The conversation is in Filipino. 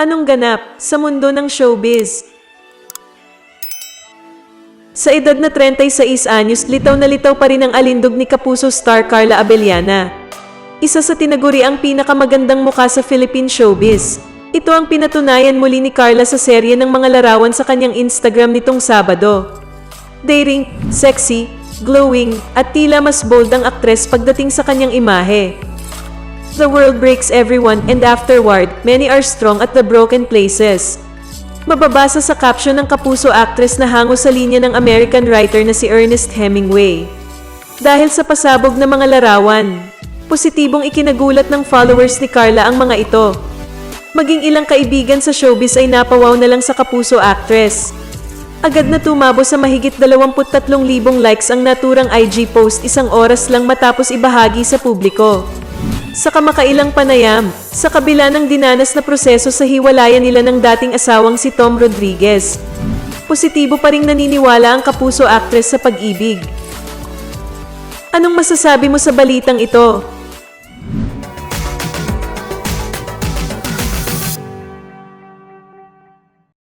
Anong ganap sa mundo ng showbiz? Sa edad na 36 anyos, litaw na litaw pa rin ang alindog ni Kapuso star Carla Abellana. Isa sa tinaguri ang pinakamagandang mukha sa Philippine showbiz. Ito ang pinatunayan muli ni Carla sa serye ng mga larawan sa kanyang Instagram nitong Sabado. Daring, sexy, glowing, at tila mas bold ang aktres pagdating sa kanyang imahe. The world breaks everyone and afterward, many are strong at the broken places. Mababasa sa caption ng kapuso actress na hango sa linya ng American writer na si Ernest Hemingway. Dahil sa pasabog na mga larawan, positibong ikinagulat ng followers ni Carla ang mga ito. Maging ilang kaibigan sa showbiz ay napawaw na lang sa kapuso actress. Agad na tumabo sa mahigit 23,000 likes ang naturang IG post isang oras lang matapos ibahagi sa publiko. Sa kamakailang panayam, sa kabila ng dinanas na proseso sa hiwalayan nila ng dating asawang si Tom Rodriguez, positibo pa ring naniniwala ang kapuso actress sa pag-ibig. Anong masasabi mo sa balitang ito?